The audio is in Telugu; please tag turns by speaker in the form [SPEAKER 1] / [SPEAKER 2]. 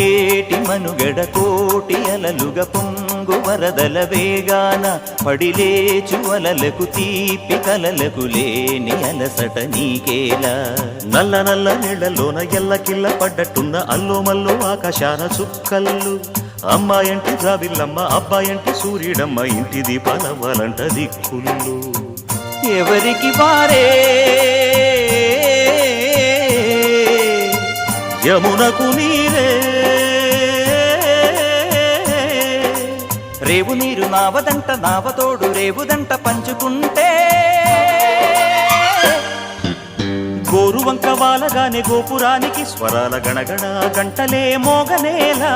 [SPEAKER 1] నేటి మనుగడ కోటి అలలుగ పొంగు వరదల వేగాన పడిలేచు అలలకు తీపి కలలకు లేని అలసట నీకేలా.
[SPEAKER 2] నల్ల నల్ల నీళ్ళలోన ఎల్లకిల్ల పడ్డట్టున్న అల్లో మల్లో ఆకాశాన చుక్కల్లు. అమ్మాయంటే జాబిల్లమ్మ అబ్బాయంటే సూర్యుడమ్మ ఇంటి దీపాలవ్వాలంట దిక్కుళ్ళు.
[SPEAKER 1] ఎవరికి వారే?
[SPEAKER 2] యమునకు నీరే.
[SPEAKER 1] రేవు నీరు నావదంట నావతోడు రేవుదంట పంచుకుంటే.
[SPEAKER 2] గోరు వంక వాలగానే గోపురానికి స్వరాల గణగణ గంటలే మోగనేలా.